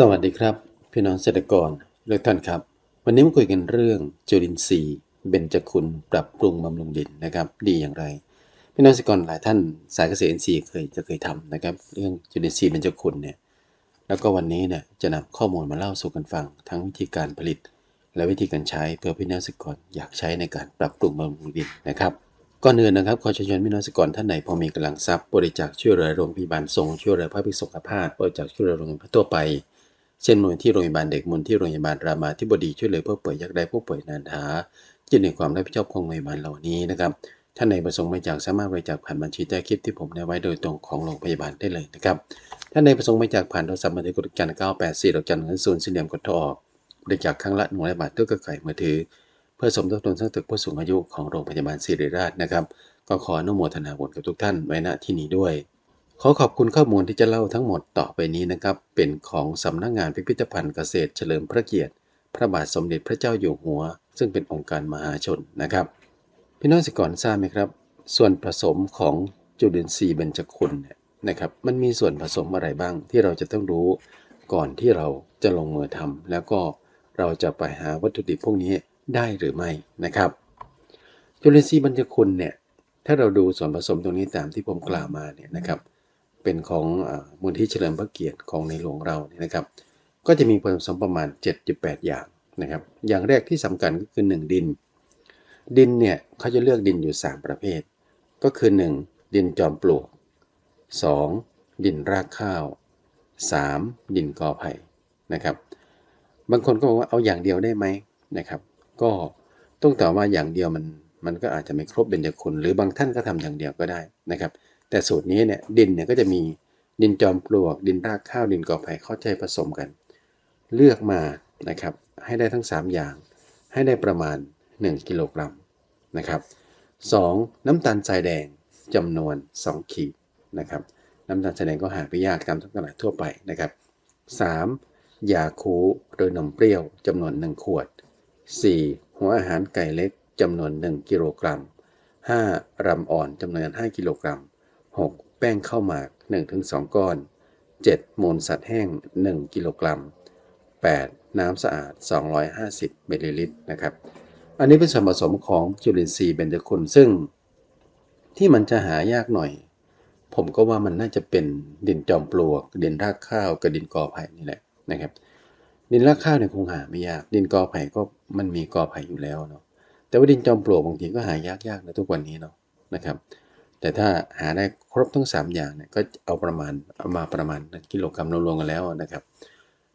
สวัสดีครับ พี่น้องเกษตรกรทุกท่านครับ วันนี้มาคุยกันเรื่องจุลินทรีย์เบญจคุณปรับปรุงบำรุงดินนะครับ ดีอย่างไร พี่น้องเกษตรกรหลายท่านสายเกษตรอินทรีย์เคยจะเคยทำนะครับ เรื่องจุลินทรีย์เบญจคุณเนี่ยแล้วก็วันนี้เนี่ยจะนำข้อมูลมาเล่าสู่กันฟัง ทั้งวิธีการผลิต และวิธีการใช้เพื่อพี่น้องเกษตรกรอยากใช้ในการปรับปรุงบำรุงดินนะครับก่อนอื่นนะครับขอเชิญชวนพี่น้องเกษตรกรท่านไหนพอมีกำลังทรัพย์บริจาคช่วยเหลือโรงพยาบาลทรงช่วยเหลือพระภิกษุภาพบริจาคช่วยเหลือโรงพยาบาลทั่วไป เช่นมูลที่โรงพยาบาลเด็กมูลที่โรงพยาบาลรามาธิบดีช่วยเหลือผู้ป่วยยากไร้ผู้ป่วยนานหาจิตในความรับผิดชอบของโรงพยาบาลเหล่านี้นะครับท่านในประสงค์บริจาคสามารถบริจาคผ่านบัญชีใต้คลิปที่ผมได้ไว้โดยตรงของโรงพยาบาลได้เลยนะครับท่านในประสงค์บริจาคผ่านโทรศัพท์มือถือกดจัน984ดสี่กจันเงินศูนย์สี่เหลี่ยมกดโทรออกบริจาคครั้งละ100บาทด้วยกระไก่มือถือ เพื่อสมทบทุนสร้างตึกผู้สูงอายุของโรงพยาบาลศิริราชนะครับ ก็ขออนุโมทนาบุญกับทุกท่านไว้ณที่นี้ด้วย ขอขอบคุณข้อมูลที่จะเล่าทั้งหมดต่อไปนี้นะครับ เป็นของสำนักงงานพิพิธภัณฑ์เกษตรเฉลิมพระเกียรติ พระบาทสมเด็จพระเจ้าอยู่หัว ซึ่งเป็นองค์การมหาชนนะครับ พี่น้องสิกรทราบไหมครับ ส่วนผสมของจุลินทรีย์เบญจคุณเนี่ยนะครับ มันมีส่วนผสมอะไรบ้างที่เราจะต้องรู้ก่อนที่เราจะลงมือทำแล้วก็เราจะไปหาวัตถุดิบพวกนี้ได้หรือไม่นะครับ จุลินทรีย์เบญจคุณเนี่ยถ้าเราดูส่วนผสมตรงนี้ตามที่ผมกล่าวมาเนี่ยนะครับ เป็นของอมูลที่เฉลิมพระเกียรติของในหลวงเราเนี่ยนะครับ ก็จะมีผลสมประมาณ 7-8 อย่างนะครับ อย่างแรกที่สำคัญก็คือ 1 ดิน ดินเนี่ยเขาจะเลือกดินอยู่ 3 ประเภท ก็คือ 1. ดินจอมปลวก 2. ดินรากข้าว 3. ดินกอไผ่นะครับ บางคนก็บอกว่าเอาอย่างเดียวได้ไหมนะครับ ก็ต้องตอบว่าอย่างเดียวมันมันก็อาจจะไม่ครบเบญจคุณหรือบางท่านก็ทำอย่างเดียวก็ได้นะครับ แต่สูตรนี้เนี่ยดินเนี่ยก็จะมีดินจอมปลวก ดินรากข้าวดินกอไผ่เข้าใจผสมกัน เลือกมานะครับให้ได้ทั้ง 3 อย่าง ให้ได้ประมาณ 1 กิโลกรัมนะครับ 2. น้ำตาลทรายแดงจำนวน 2 ขีดนะครับน้ำตาลทรายแดงก็หาไม่ยากตามท้องตลาดทั่วไปนะครับ 3. ยาคูหรือนมเปรี้ยวจำนวน 1 ขวด 4. หัวอาหารไก่เล็กจำนวน 1 กิโลกรัม 5. รำอ่อนจำนวน 5 กิโลกรัม 6. แป้งข้าวหมาก 1-2 ก้อน 7. มูลสัตว์แห้ง 1 กิโลกรัม 8. น้ำสะอาด 250มิลลิลิตรนะครับ อันนี้เป็นส่วนผสมของจุลินทรีย์เบญจคุณซึ่ง ที่มันจะหายากหน่อย ผมก็ว่ามันน่าจะเป็นดินจอมปลวก ดินรากข้าวกับดินกอไผ่นี่แหละนะครับ ดินรากข้าวเนี่ยคงหาไม่ยาก ดินกอไผ่ก็มันมีกอไผ่อยู่แล้วเนาะแต่ว่าดินจอมปลวกบางทีก็หายากๆในทุกวันนี้เนาะนะครับ แต่ถ้าหาได้ครบทั้ง 3 อย่างเนี่ยก็เอาประมาณเอามาประมาณกิโลกรัมรวมๆกันแล้วนะครับ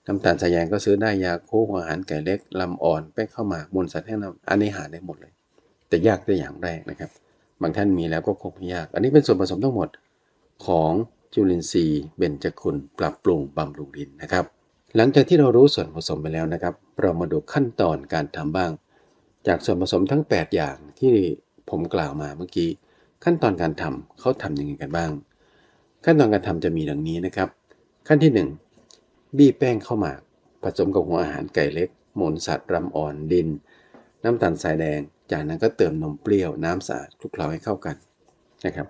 น้ำตาลทรายแยงก็ซื้อได้ยาโคกอาหารไก่เล็กลำอ่อนแป้งข้าวหมากมูลสัตว์แห้งน้ำอันนี้หาได้หมดเลย แต่ยากได้อย่างแรกนะครับ บางท่านมีแล้วก็คงไม่ยาก อันนี้เป็นส่วนผสมทั้งหมดของจุลินทรีย์เบญจคุณปรับปรุงบำรุงดินนะครับ หลังจากที่เรารู้ส่วนผสมไปแล้วนะครับ เรามาดูขั้นตอนการทำบ้าง จากส่วนผสมทั้ง 8 อย่างที่ผมกล่าวมาเมื่อกี้ ขั้นตอนการทำเขาทำยังไงกันบ้าง ขั้นตอนการทำจะมีดังนี้นะครับ ขั้นที่ 1 บี้แป้งข้าวหมาก ผสมกับหัวอาหารไก่เล็ก หมูลสัตว์รำอ่อนดิน น้ำตาลทรายแดง จากนั้นก็เติมนมเปรี้ยวน้ำสะอาดคลุกเคล้าให้เข้ากันนะครับ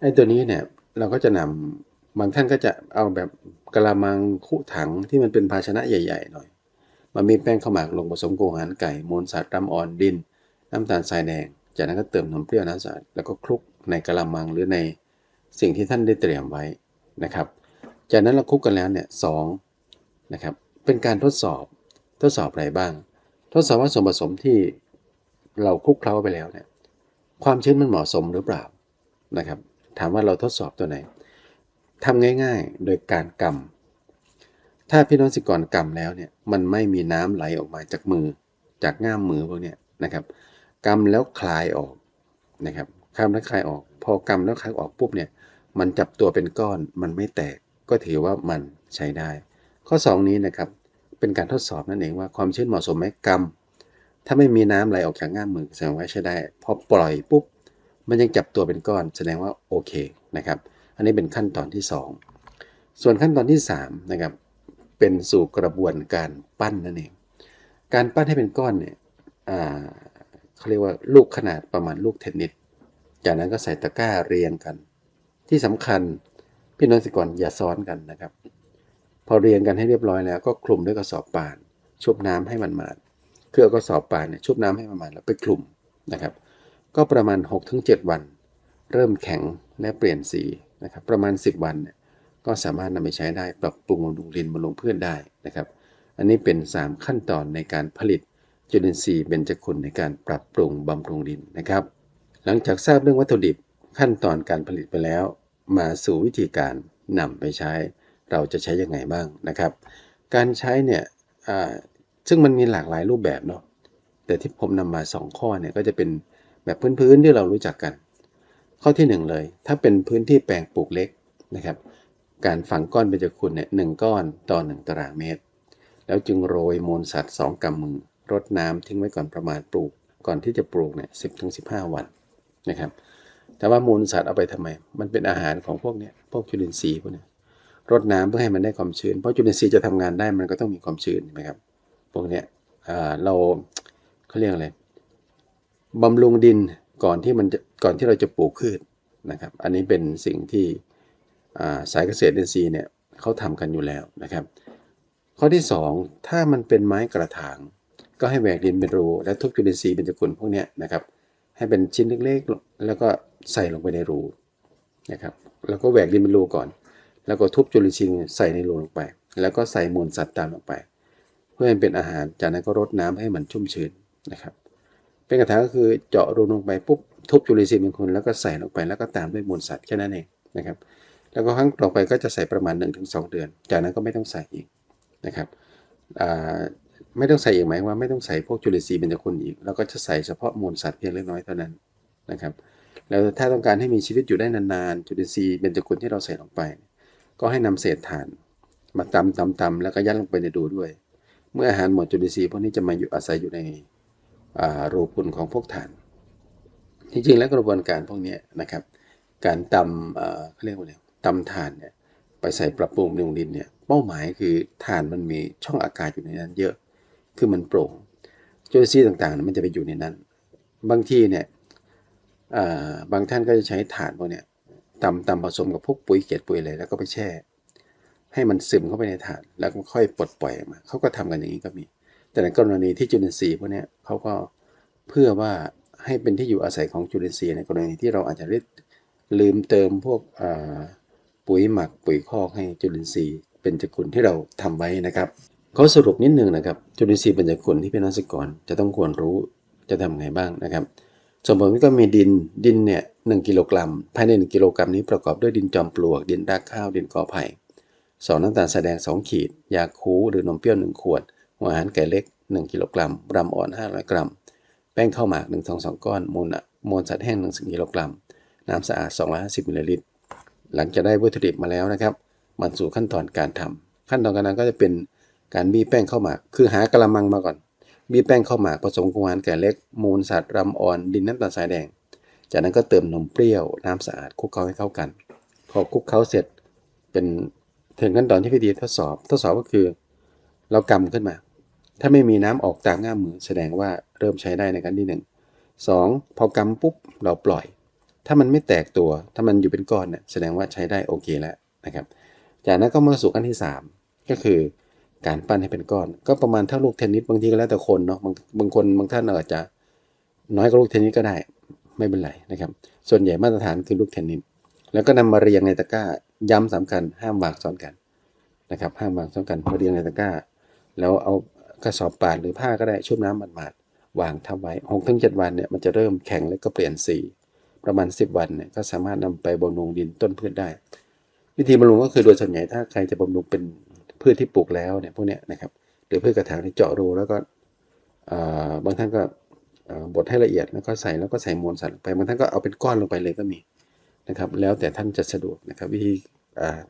ไอ้ตัวนี้เนี่ยเราก็จะนำบางท่านก็จะเอาแบบกะละมังคุถังที่มันเป็นภาชนะใหญ่ ๆ หน่อยมามีแป้งข้าวหมากลงผสมกับอาหารไก่มูลสัตว์รำอ่อนดิน น้ำตาลทรายแดง จากนั้นก็เติมนมเปรี้ยวน้ำสะอาดแล้วก็คลุกในกะละมังหรือในสิ่งที่ท่านได้เตรียมไว้นะครับ จากนั้นเราคลุกกันแล้วเนี่ยสองนะครับ เป็นการทดสอบทดสอบอะไรบ้าง ทดสอบว่าส่วนผสมที่เราคลุกเคล้าไปแล้วเนี่ยความชื้นมันเหมาะสมหรือเปล่านะครับ ถามว่าเราทดสอบตัวไหนทำง่ายๆ โดยการกำถ้าพี่น้องสิกรกำแล้วเนี่ยมันไม่มีน้ำไหลออกมาจากมือจากง่ามมือพวกเนี้ยนะครับ กำแล้วคลายออกนะครับกำแล้วคลายออก พอกำแล้วคลายออกปุ๊บเนี่ยมันจับตัวเป็นก้อนมันไม่แตกก็ถือว่ามันใช้ได้ ข้อ 2 นี้นะครับเป็นการทดสอบนั่นเองว่าความชื้นเหมาะสมไหมกำถ้าไม่มีน้ำไหลออกจากง่ามมือแสดงว่าใช้ได้ พอปล่อยปุ๊บมันยังจับตัวเป็นก้อน แสดงว่าโอเคนะครับอันนี้เป็นขั้นตอนที่ 2 ส่วนขั้นตอนที่3นะครับเป็นสู่กระบวนการปั้นนั่นเอง การปั้นให้เป็นก้อนเนี่ย เขาเรียกว่าลูกขนาดประมาณลูกเทนนิสจากนั้นก็ใส่ตะกร้าเรียงกัน ที่สำคัญพี่น้องสิกรอย่าซ้อนกันนะครับ พอเรียงกันให้เรียบร้อยแล้วก็คลุมด้วยกระสอบป่านชุบน้ำให้มันมาดคือเอากระสอบป่านเนี่ยชุบน้ำให้มันมาดแล้วไปคลุมนะครับ ก็ประมาณ 6-7 วัน เริ่มแข็งและเปลี่ยนสีนะครับ ประมาณ 10 วันเนี่ยก็สามารถนำไปใช้ได้ปรับปรุงบำรุงดินบำรุงพืชได้นะครับ อันนี้เป็น 3 ขั้นตอนในการผลิต จุลินทรีย์เบญจคุณในการปรับปรุงบำรุงดินนะครับ หลังจากทราบเรื่องวัตถุดิบขั้นตอนการผลิตไปแล้ว มาสู่วิธีการนำไปใช้ เราจะใช้ยังไงบ้างนะครับ การใช้เนี่ยซึ่งมันมีหลากหลายรูปแบบเนาะแต่ที่ผมนำมา 2 ข้อเนี่ยก็จะเป็นแบบพื้นๆที่เรารู้จักกัน ข้อที่ 1 เลย ถ้าเป็นพื้นที่แปลงปลูกเล็กนะครับ การฝังก้อนเบญจคุณเนี่ยหนึ่งก้อนต่อ 1 ตารางเมตร แล้วจึงโรยมูลสัตว์ 2กำมือ รดน้ำทิ้งไว้ก่อนประมาณปลูก ก่อนที่จะปลูกเนี่ยสิบถึงสิบห้าวันนะครับ แต่ว่ามูลสัตว์เอาไปทำไม มันเป็นอาหารของพวกเนี้ยพวกจุลินทรีย์พวกเนี้ยรดน้ำเพื่อให้มันได้ความชื้น เพราะจุลินทรีย์จะทำงานได้มันก็ต้องมีความชื้นใช่ไหมครับพวกเนี้ยเราเขาเรียกอะไรบำรุงดินก่อนที่มันจะก่อนที่เราจะปลูกพืชนะครับ อันนี้เป็นสิ่งที่สายเกษตรอินทรีย์เนี่ยเขาทำกันอยู่แล้วนะครับ ข้อที่ 2 ถ้ามันเป็นไม้กระถาง ก็ให้แหวกดินเป็นรูและทุบจุลินทรีย์เป็นจกุลพวกนี้นะครับ ให้เป็นชิ้นเล็กๆ แล้วก็ใส่ลงไปในรูนะครับ แล้วก็แหวกดินเป็นรูก่อน แล้วก็ทุบจุลินทรีย์ใส่ในรูลงไป แล้วก็ใส่มูลสัตว์ตามลงไป เพื่อให้เป็นอาหาร จากนั้นก็รดน้ำให้มันชุ่มชื้นนะครับ เป็นกระถางก็คือเจาะรูลงไปปุ๊บทุบจุลินทรีย์เป็นคนแล้วก็ใส่ลงไป แล้วก็ตามด้วยมูลสัตว์แค่นั้นเองนะครับ แล้วก็ครั้งต่อไปก็จะใส่ประมาณ 1-2 เดือน จากนั้นก็ไม่ต้องใส่อีกนะครับอ่า ไม่ต้องใส่อีกหมายว่าไม่ต้องใส่พวกจุลินทรีย์เบญจคุณอีกแล้วก็จะใส่เฉพาะมูลสัตว์เพียงเล็กน้อยเท่านั้นนะครับแล้วถ้าต้องการให้มีชีวิตอยู่ได้นานๆจุลินทรีย์เบญจคุณที่เราใส่ลงไป ก็ให้นำเศษถ่านมาตำตำตำแล้วก็ยัดลงไปในรูด้วย เมื่ออาหารหมดจุลินทรีย์พวกนี้จะมาอยู่อาศัยอยู่ในรูพุนของพวกถ่านจริงๆแล้วกระบวนการพวกนี้นะครับ การตำเขาเรียกว่าอะไรตำถ่านเนี่ยไปใส่ปรับปรุงบำรุงดินเนี่ยเป้าหมายคือถ่านมันมีช่องอากาศอยู่ในนั้นเยอะ คือมันโปร่งจุลินทรีย์ต่างๆ มันจะไปอยู่ในนั้น บางที่เนี่ยบางท่านก็จะใช้ถ่านพวกเนี้ยตำตำผสมกับพวกปุ๋ยเกล็ดปุ๋ยอะไรแล้วก็ไปแช่ ให้มันซึมเข้าไปในถ่าน แล้วก็ค่อยปลดปล่อยออกมาเขาก็ทำกันอย่างนี้ก็มี แต่ในกรณีที่จุลินทรีย์พวกเนี้ยเขาก็เพื่อว่าให้เป็นที่อยู่อาศัยของจุลินทรีย์ในกรณีที่เราอาจจะลืมเติมพวกปุ๋ยหมักปุ๋ยคอกให้จุลินทรีย์เป็นจกุลที่เราทำไว้นะครับ ขาสรุปนิดนึงนะครับจุลินทรีย์เป็นจกุลที่เป็นนักศึกรจะต้องควรรู้จะทำไงบ้างนะครับ ส่วนผลก็มีดินดินเนี่ยหกิโลกรัม ภายใน 1 กิโลกรัมนี้ประกอบด้วยดินจอมปลวก ดินรากข้าว ดินกอไผ่สองน้ำตาลแสดง 2 ขีด ยาคูหรือนมเปรี้ยว 1 ขวด หัวอาหารไก่เล็ก 1 กิโลกรัมรำอ่อน 500 กรัม แป้งข้าวหมาก1 2 2ก้อนมูลมูลสัตว์แห้ง1กิโลกรัม น้ำสะอาด 250มิลลิลิตร หลังจากได้วัตถุดิบมาแล้วนะครับมาสู่ขั้นตอนการทำขั้นตอนการทำก็จะเป็น การบี้แป้งข้าวหมาก คือหากระมังมาก่อน บี้แป้งข้าวหมากผสมกับหวานแก่เล็ก มูลสัตว์รำอ่อนดินน้ำตาลทรายแดง จากนั้นก็เติมนมเปรี้ยวน้ำสะอาดคลุกเคล้าให้เข้ากัน พอคลุกเคล้าเสร็จเป็นถึงขั้นตอนที่พิธีทดสอบ ทดสอบก็คือ เรากำขึ้นมา ถ้าไม่มีน้ำออกตามง่ามมือแสดงว่าเริ่มใช้ได้ในขั้นที่หนึ่งสองพอกำปุ๊บเราปล่อย ถ้ามันไม่แตกตัว ถ้ามันอยู่เป็นก้อนเนี่ยแสดงว่าใช้ได้โอเคแล้วนะครับ จากนั้นก็มาสู่ขั้นที่ 3 ก็คือ การปั้นให้เป็นก้อน ก็ประมาณเท่าลูกเทนนิสบางทีก็แล้วแต่คนเนาะบางบางคนบางท่านอาจจะน้อยกว่าลูกเทนนิสก็ได้ ไม่เป็นไรนะครับ ส่วนใหญ่มาตรฐานคือลูกเทนนิสแล้วก็นำมาเรียงในตะกร้าย้ำสำคัญห้ามวางซ้อนกันนะครับห้ามวางซ้อนกันมาเรียงในตะกร้า แล้วเอากระสอบป่านหรือผ้าก็ได้ชุ่มน้ำหมาดๆวางทับไว้หกถึงเจ็ดวันเนี่ยมันจะเริ่มแข็งแล้วก็เปลี่ยนสีประมาณ 10 วันเนี่ยก็สามารถนำไปบำรุงดินต้นพืชได้ วิธีบำรุงก็คือโดยส่วนใหญ่ถ้าใครจะบำรุงเป็น พืชที่ปลูกแล้วเนี่ยพวกเนี้ยนะครับหรือพืชกระถางที่เจาะรูแล้วก็บางท่านก็บดให้ละเอียดแล้วก็ใส่แล้วก็ใส่มวลสัตว์ลงไปบางท่านก็เอาเป็นก้อนลงไปเลยก็มีนะครับ แล้วแต่ท่านจะสะดวกนะครับ วิธี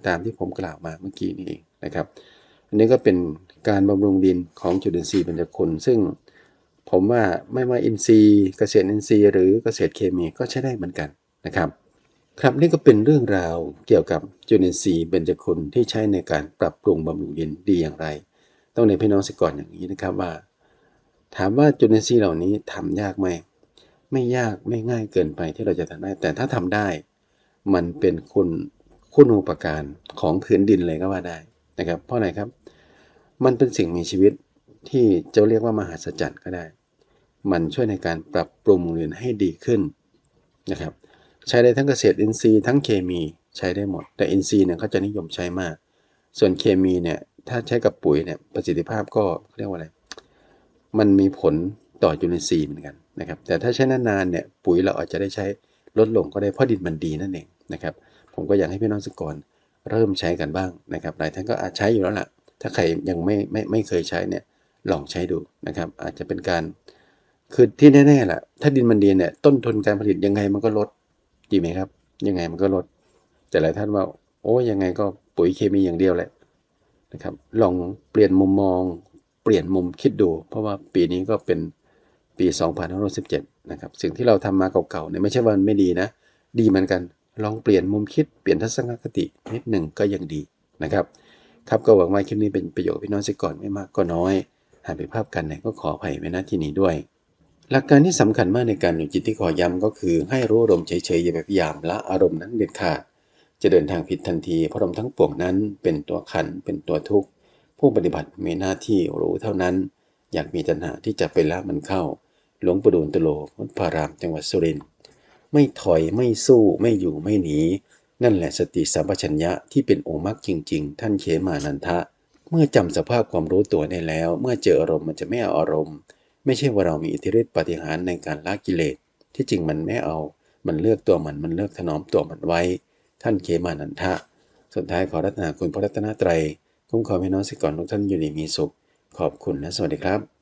ตามที่ผมกล่าวมาเมื่อกี้นี้เองนะครับ อันนี้ก็เป็นการบำรุงดินของจุลินทรีย์บรรจคุณซึ่งผมว่าไม่ว่าอินทรีย์ เกษตรอินทรีย์ หรือเกษตรเคมีก็ใช้ได้เหมือนกันนะครับ ครับนี่ก็เป็นเรื่องราวเกี่ยวกับจุลินทรีย์เบญจคุณที่ใช้ในการปรับปรุงบำรุงดินดีอย่างไร ต้องเรียนพี่น้องสก่อนอย่างนี้นะครับว่า ถามว่าจุลินทรีย์เหล่านี้ทำยากไหมไม่ยากไม่ง่ายเกินไปที่เราจะทำได้ แต่ถ้าทำได้ มันเป็นคุณคุณูปการของพื้นดินเลยก็ว่าได้นะครับ เพราะอะไรครับ มันเป็นสิ่งมีชีวิตที่จะเรียกว่ามหัศจรรย์ก็ได้ มันช่วยในการปรับปรุงเรือนให้ดีขึ้นนะครับ ใช้ได้ทั้งเกษตรอินทรีย์ทั้งเคมีใช้ได้หมด แต่อินทรีย์เนี่ยเขาจะนิยมใช้มาก ส่วนเคมีเนี่ยถ้าใช้กับปุ๋ยเนี่ยประสิทธิภาพก็เรียกว่าอะไร มันมีผลต่อจุลินทรีย์เหมือนกันนะครับ แต่ถ้าใช้นานๆเนี่ยปุ๋ยเราอาจจะได้ใช้ลดลงก็ได้เพราะดินมันดีนั่นเองนะครับ ผมก็อยากให้พี่น้องสกรเริ่มใช้กันบ้างนะครับหลายท่านก็อาจใช้อยู่แล้วล่ะ ถ้าใครยังไม่ไม่ไม่เคยใช้เนี่ยลองใช้ดูนะครับ อาจจะเป็นการคือที่แน่ๆแหละถ้าดินมันดีเนี่ยต้นทุนการผลิตยังไงมันก็ลด ดีไหมครับ ยังไงมันก็ลด แต่หลายท่านว่า โอ้ยังไงก็ปุ๋ยเคมีอย่างเดียวแหละนะครับ ลองเปลี่ยนมุมมอง เปลี่ยนมุมคิดดู เพราะว่าปีนี้ก็เป็นปี 2517 นะครับ สิ่งที่เราทำมาเก่าๆเนี่ยไม่ใช่ว่ามันไม่ดีนะ ดีเหมือนกัน ลองเปลี่ยนมุมคิด เปลี่ยนทัศนคตินิดหนึ่งก็ยังดีนะครับ ครับก็หวังว่าคลิปนี้เป็นประโยชน์พี่น้องสิก่อนไม่มากก็น้อย หากผิดพลาดกันเนี่ยก็ขออภัยไว้ณที่นี้ด้วย หลักการที่สำคัญมากในการหนุนจิตที่ขอย้ำก็คือ ให้รู้อารมณ์เฉยๆอย่าไปพยายามละอารมณ์นั้นเด็ดขาด จะเดินทางผิดทันทีเพราะอารมณ์ทั้งปวงนั้นเป็นตัวขันเป็นตัวทุกข์ผู้ปฏิบัติมีหน้าที่รู้เท่านั้น อยากมีตัณหาที่จะไปละมันเข้า หลวงปู่ดูลตโลวัดพารามจังหวัดสุรินทร์ไม่ถอยไม่สู้ไม่อยู่ไม่หนี นั่นแหละสติสัมปชัญญะที่เป็นองค์มรรคจริง ๆ ท่านเขมานันทะ เมื่อจำสภาพความรู้ตัวได้แล้ว เมื่อเจออารมณ์มันจะไม่เอาอารมณ์ ไม่ใช่ว่าเรามีอิทธิฤทธิปฏิหารในการละกิเลส ที่จริงมันไม่เอา มันเลือกตัวมัน มันเลือกถนอมตัวมันไว้ ท่านเคมานันทะ สุดท้ายขอรัตนาคุณพระรัตนตรัย คุ้มครองพี่น้องสิก่อนทุกท่านอยู่ดีมีสุข ขอบคุณและสวัสดีครับ